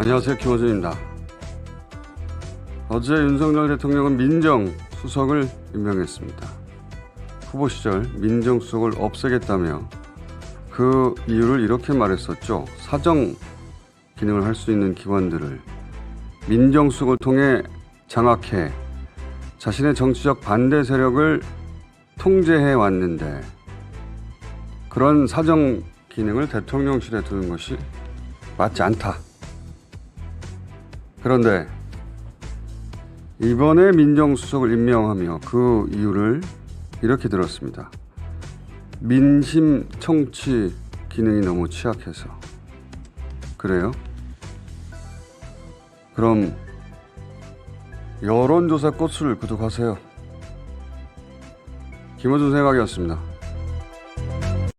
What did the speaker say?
안녕하세요. 김호준입니다. 어제 윤석열 대통령은 민정수석을 임명했습니다. 후보 시절 민정수석을 없애겠다며 그 이유를 이렇게 말했었죠. 사정 기능을 할 수 있는 기관들을 민정수석을 통해 장악해 자신의 정치적 반대 세력을 통제해 왔는데 그런 사정 기능을 대통령실에 두는 것이 맞지 않다. 그런데 이번에 민정수석을 임명하며 그 이유를 이렇게 들었습니다. 민심 청취 기능이 너무 취약해서. 그래요? 그럼 여론조사 꽃을 구독하세요. 김호준 생각이었습니다.